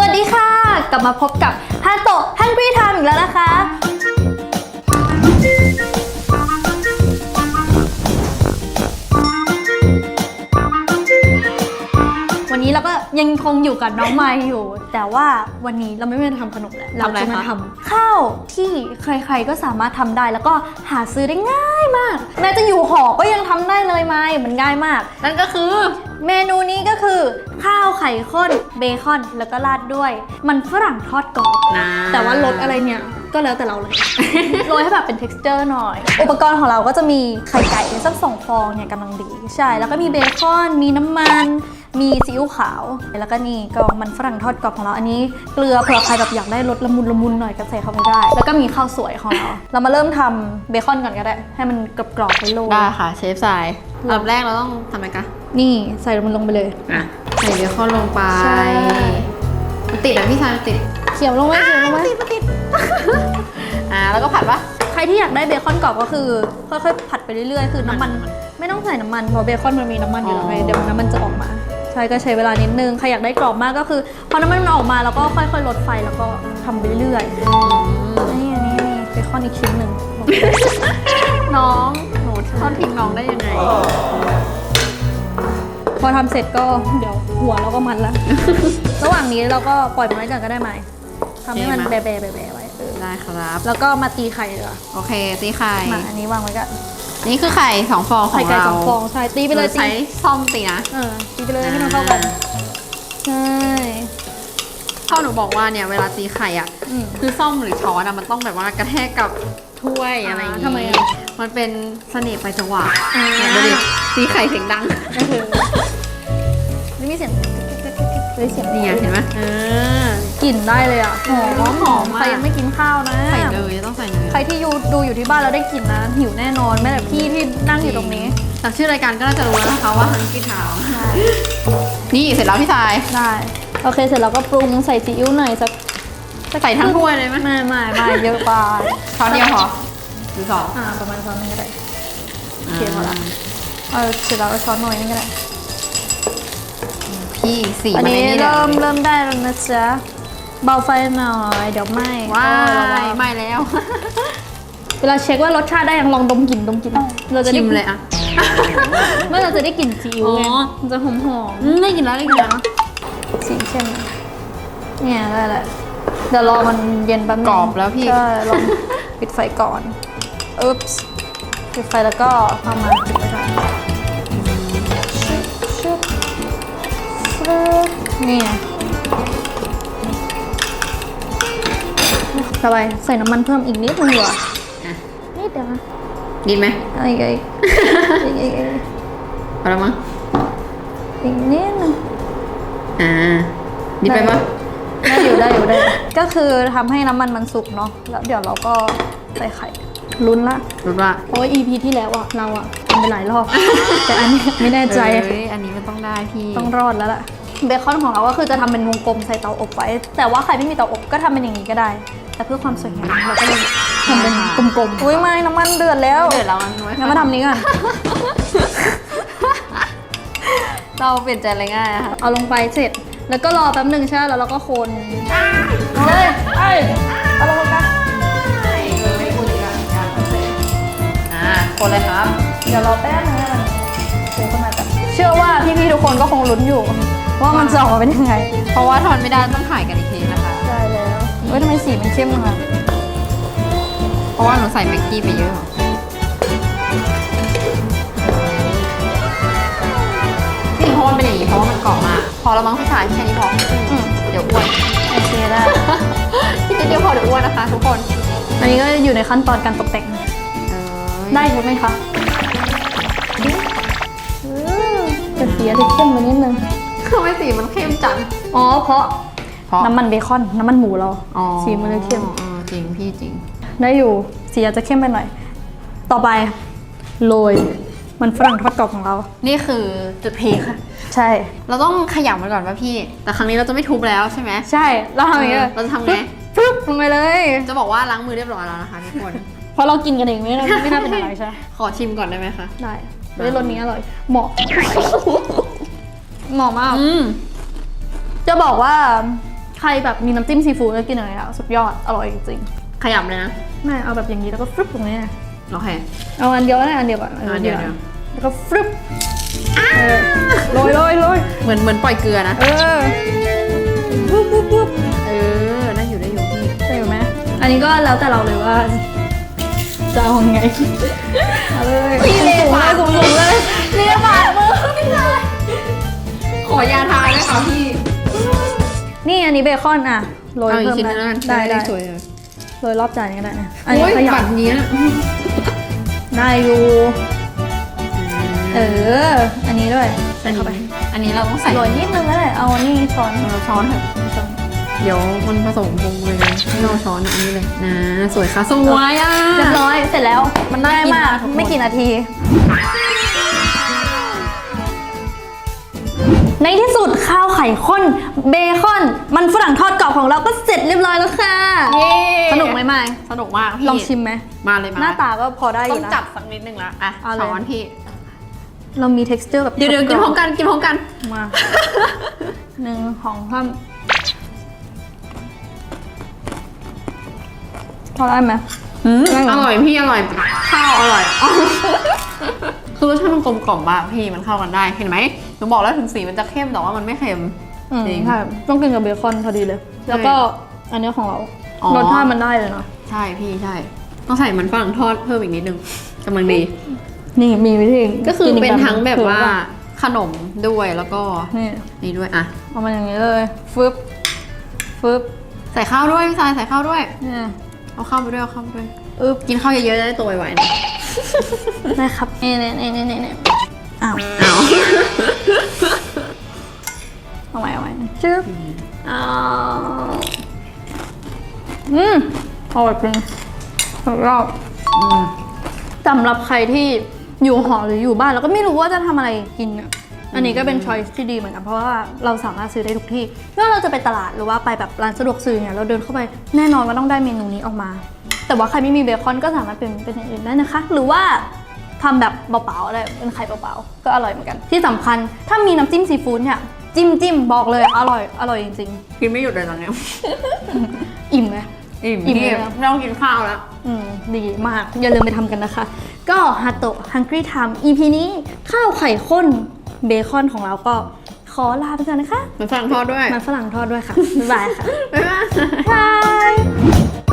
สวัสดีค่ะ กลับมาพบกับฮันโตะฮังกี้ไทม์อีกแล้วนะคะ นนี้เราก็ยังคงอยู่กับน้องไมค์อยู่ แต่ว่าวันนี้เราไม่ได้ทำขนมแล้วเราทำอะไรจะมาคะทำข้าวที่ใครๆก็สามารถทำได้ แล้วก็หาซื้อได้ง่ายมากแม้จะอยู่หอก็ยังทำได้เลยไมค์มันง่ายมาก นั่นก็คือ เมนูนี้ก็คือ ข้าวไข่ข้นเบคอนแล้วก็ราดด้วย มันฝรั่งทอดกรอบนะแต่ว่ารสอะไรเนี่ยก็แล้วแต่เราเลย โรยให้แบบเป็น t e x t อร์หน่อย อุปกรณ์ของเราก็จะมีไข่ไก่สักสองฟองเนี่ยกำลังดี ใช่ แล้วก็มีเบคอน มีน้ำมัน มีซีอิ๊วขาว แล้วก็นี่ก็มันฝรั่งทอดกรอบของเรา อันนี้เกลือเผื่อใครแบบอยากได้รสละมุนละมุนหน่อยก็ใส่เข้าไปได้ แล้วก็มีข้าวสวยของเรา เรามาเริ่มทำเบคอนก่อนก็ได้ ให้มันกรอบๆไปโลยได้ค่ะเชฟสายอันดับแรกเราต้องทำอะไรคะนี่ใส่มันลงไปเลยอะใส่เบคอนลงไปใช่มันติดอะพี่ชายมันติดเขียวลงไปเขียวลงไปมันติดอ่าแล้วก็ผัดปะใครที่อยากได้เบคอนกรอบก็คือค่อยๆผัดไปเรื่อยๆ คือน้ำมันน้ำมันไม่ต้องใส่น้ำมันเพราะเบคอนมันมีน้ำมันอยู่แล้วไงอ๋อเดี๋ยวน้ำมันจะออกมาใช่ก็ใช้เวลานิดนึงใครอยากได้กรอบมากก็คือพอน้ำมันมันออกมาแล้วก็ค่อยๆลดไฟแล้วก็ทำไปเรื่อยๆนี่อันนี้มีเบคอนอีกชิ้นหนึ่งน้องหนูทอดทิ้งน้องได้ยังไง พอทำเสร็จก็เดี๋ยวหัวเราก็มันละระหว่างนี้เราก็ปล่อยมันไว้ก่อนก็ได้ไหมทำให้มันโอแบเคะไหมๆแบะๆไว้เออได้ครับ แล้วก็มาตีไข่เลยโอเคตีไข่มาอันนี้วางไว้ก่อน นี่คือไข่สองฟองของไข่ไก่เราสองฟองใช่ตีไปเลยหนูตีใช้ซ่อมตีนะ เออตีไปเลยให้มันเข้ากันใช่พ่อหนูบอกว่าเนี่ยเวลาตีไข่อะ อืม คือซ่อมหรือช้อนอะมันต้องแบบว่ากระแทกกับถ้วยอะไรอย่างอ่างี้ทำไมอะ มันเป็นเสน่ห์ไปจังหวะอ่าเนี่ยดูดิตีไข่เสียงดังก็คือนี่มีเสียง เฮ้ยเสียงนี่ไงเห็นไหมเออกลิ่นได้เลยอะหอมหอมมากใครยังไม่กินข้าวนะ ใส่เนยต้องใส่เนยใครที่อยู่ดูอยู่ที่บ้านแล้วได้กลิ่นนะหิวแน่นอนแม้แต่พี่ที่นั่งอยู่ตรงนี้จากชื่อรายการก็น่าจะรู้แล้วนะคะว่าฮันกี้ทาวนี่เสร็จแล้วพี่ชายได้โอเคเสร็จแล้วก็ปรุงใส่ซีอิ๊วหน่อยสักใส่ทั้งถ้วยเลยไหมไม่ไม่ไม่เยอะไปช้อนเดียวพอหรือสองอ่าประมาณช้อนนึงก็ได้โอเคพอละเออเสร็จแล้วก็ช้อนหน่อยนึงก็ได้ พี่สีอันมันนี้ไอ้นี่เลเริ่มยเริ่มได้แล้วนะจ๊ะเบาไฟหน่อยเดี๋ยวไหม้ว้าเออระวัยงไม่แล้ว เวลาเช็คว่ารสชาติได้ยังลองดมกลิ่นดมกลิ่นเราจะชิได้มเลยอะเมื่อเราจะได้กลิ่นซีอิ๊วไงอ๋อมันจะหอมหอมอืมได้กินแล้วได้กินแล้วๆสีเข้มเนี่ยได้แหละเดี๋ยวรอมันเย็นแป๊บนึงกรอบแล้วพี่ใช่ลองปิดไฟก่อนอุ๊บส์ปิดไฟแล้วก็เอามาปิดไว้ก่อน นี่ไงต่อไปใส่น้ำมันเพิ่มอีกนิดนึงดีกว่าอะนิดเดียวนะดีไหมเอาอีกอีกอีกอีกอีกพอแล้วมั้งอีกนิดนึง อ่า ดีไปปะได้อยู่ได้อยู่ได้อยู่ก็คือทำให้น้ำมันมันสุกเนาะแล้วเดี๋ยวเราก็ใส่ไข่ลุ้นละรู้ว่าเพราะว่า EP ที่แล้วอะเราอะทำไปหลายรอบ แต่อันนี้ไม่แน่ใจ เอ้ยอันนี้มันต้องได้พี่ ต้องรอดแล้วล่ะ เบคอนของเราก็คือจะทำเป็นวงกลมใส่เตาอบไว้ แต่ว่าใครไม่มีเตาอบก็ทำเป็นอย่างนี้ก็ได้ แต่เพื่อความสวยงามเราก็เลยทำเป็นกลมๆอุ้ยไม่น้ำมันเดือดแล้วเดือดแล้วมันไว้งั้นมาทำนี้ก่อน เราเปลี่ยนใจอะไรง่ายอะค่ะ เอาลงไปเสร็จ แล้วก็รอแป๊บหนึ่งใช่ไหมแล้วเราก็คนเอาเลยเอ้ยเอาลงกันไม่พูดอีกอะอ่าคนเลยครับ เดี๋ยวรอแป๊บนึงให้มันเชื่อว่าพี่ๆทุกคนก็คงลุ้นอยู่ ว่ามันจะออกมาเป็นยังไงเพราะว่าทอนไม่ได้ต้องถ่ายกันอีกทีนะคะได้แล้วเฮ้ยทำไมสีมันเข้มจังอะเพราะว่าหนูใส่แม็กกี้ไปเยอะ นี่เพราะว่ามันเป็นอย่างนี้เพราะว่ามันกรอบมาก พอแล้วมั้งพี่ชายแค่นี้พออืมเดี๋ยวอ้วน โอเคได้พี่นิดเดียวพอเดี๋ยวอ้วนนะคะ ทุกคน อันนี้ก็อยู่ในขั้นตอนการตกแต่งเออได้ใช่ไหมคะ แต่สีอาจจะเข้มไปนิดนึงทำไมสีมันเข้มจัง อ๋อ เพราะเพราะน้ำมันเบคอนน้ำมันหมูเราอ๋อสีมันเลยเข้มออจริงพี่จริง ได้อยู่สีอาจจะเข้มไปหน่อย ต่อไปโรยมันฝรั่งทอดกรอบของเรา นี่คือจุดพีคค่ะ ใช่ เราต้องขยำมันก่อนป่ะพี่ แต่ครั้งนี้เราจะไม่ทุบแล้วใช่ไหมใช่เราทำอย่างเงี้ยเออเราจะทำไงปึ๊บลงไปเลย จะบอกว่าล้างมือเรียบร้อยแล้วนะคะทุกคน เพราะเรากินกันเองไม่น่าไม่น่าเป็นอะไรใช่ ขอชิมก่อนได้ไหมคะ ได้ เฮ้ยรสนี้อร่อย เหมาะ เหมาะมาก อืมจะบอกว่าใครแบบมีน้ำจิ้มซีฟู้ดก็กินอะไรอะสุดยอด อร่อยจริงขยับเลยนะๆไม่เอาแบบอย่างนี้แล้วก็ฟรึบตรงนี้นะโอเค เอาอันเดียวก็ได้อันเดียวก่อนอันเดียวเดียว แล้วก็ฟรึบเออโรยโรยโรยเหมือนเหมือนปล่อยเกลือนะ เออปุ๊บปุ๊บปุ๊บเออได้อยู่ได้อยู่พี่ ใช่ไหมอันนี้ก็แล้วแต่เราเลยว่า จะเอาไงเอาเลยพี่เลปาก สูงๆเลยเรียบปากมือพี่ชายขอยาทาด้วยค่ะพี่นี่อันนี้เบคอนอะโรยเอาอีกเพิ่มชิ้นนึงแล้วกันได้ได้สวยเลยโรยรอบจานนี้ก็ได้นะอันโอ้นี้ยขยัแบบบนี้นะได้อยู่เออ อันนี้ด้วย ใส่อันเข้าไปนี้อันนี้เราต้องใส่โรยนิดนึงก็ได้เอาอันนี้ช้อน เราช้อนเถอะช้อน เดี๋ยวมันผสมปรุงเลยให้เราช้อนอันนี้เลยนะสวยค่ะสวยอะเรียบร้อยเสร็จแล้วมันน่าง่ายกินมากมากทุกคนไม่กี่นาที ในที่สุดข้าวไข่ข้นเบคอน มันฝรั่งทอดกรอบของเราก็เสร็จเรียบร้อยแล้วค่ะเย้สนุกไหมไม่สนุกมากพี่ลองชิมไหมมาเลยมาหน้าตาก็พอได้อต้อยู่งนะ จับสักนิดนึงละอะเอาเลย ช้อนพี่เรามี texture แบบเดี๋ยวเดี๋ยวกินพร้อมกันกินพร้อมกันมาหนึ่งของข้าม พอได้ไหมได้เหรออร่อยพี่อร่อยข้าวอร่อยคือรสชาติมันกลมกล่อมมากพี่มันเข้ากันได้เห็นไหมหนูบอกแล้วถึงสีมันจะเข้มแต่ว่ามันไม่เค็มอืมจริงใช่ต้องกินกับเบคอนพอดีเลย แล้วก็อันนี้ของเราอ๋อรสชาติมันได้เลยเนาะใช่พี่ใช่ ต้องใส่มันฝรั่งทอดเพิ่มอีกนิดนึงกำลังดีนี่มีวิธีก็คือเป็นกทั้งแบบว่าคือขนมด้วยแล้วก็นี่นี่ด้วยอะเอามาอย่างนี้เลยฟึบฟึบใส่ข้าวด้วยพี่สายใส่ข้าวด้วย เนี่ยเอาข้าวไปด้วยเอาข้าวไปด้วยอึบกินข้าวเยอะๆจะได้ตัวไวๆนะนะครับเน่เน่เน่เน่เน่เน่อ้าวเอาเอาไว้เอาไว้จึ๊บอ้าวอืมอร่อยจริงสุดยอดอืมสำหรับใครที่อยู่หอหรืออยู่บ้านแล้วก็ไม่รู้ว่าจะทำอะไรกินเนี่ย อันนี้ก็เป็นช้อยส์ที่ดีเหมือนกันเพราะว่าเราสามารถซื้อได้ทุกที่ไม่ว่าเราจะไปตลาดหรือว่าไปแบบร้านสะดวกซื้อเนี่ยเราเดินเข้าไปแน่นอนว่าต้องได้เมนูนี้ออกมา แต่ว่าใครไม่มีเบคอนก็สามารถเป็นเป็นอย่างอื่นได้นะคะ หรือว่าทำแบบเปล่าๆอะไรเป็นไข่เปล่าๆก็อร่อยเหมือนกัน ที่สำคัญถ้ามีน้ำจิ้มซีฟู้ดเนี่ยจิ้มจิ้มบอกเลยอร่อยอร่อยจริงกินไม่หยุดเลยตอนเนี้ยๆอิ่มไหมอิ่มอิ่มพี่เลยนะไม่ต้องกินข้าวแล้วอืมดีมากอย่าลืมไปทำกันนะคะ ก็ฮาโตะ Hungry Time EP นี้ข้าวไข่ข้น เบคอนของเราก็ขอลาไปก่อนนะคะ มันฝรั่งทอดด้วย มันฝรั่งทอดด้วยค่ะ บ๊ายบายค่ะ บ๊ายบายบาย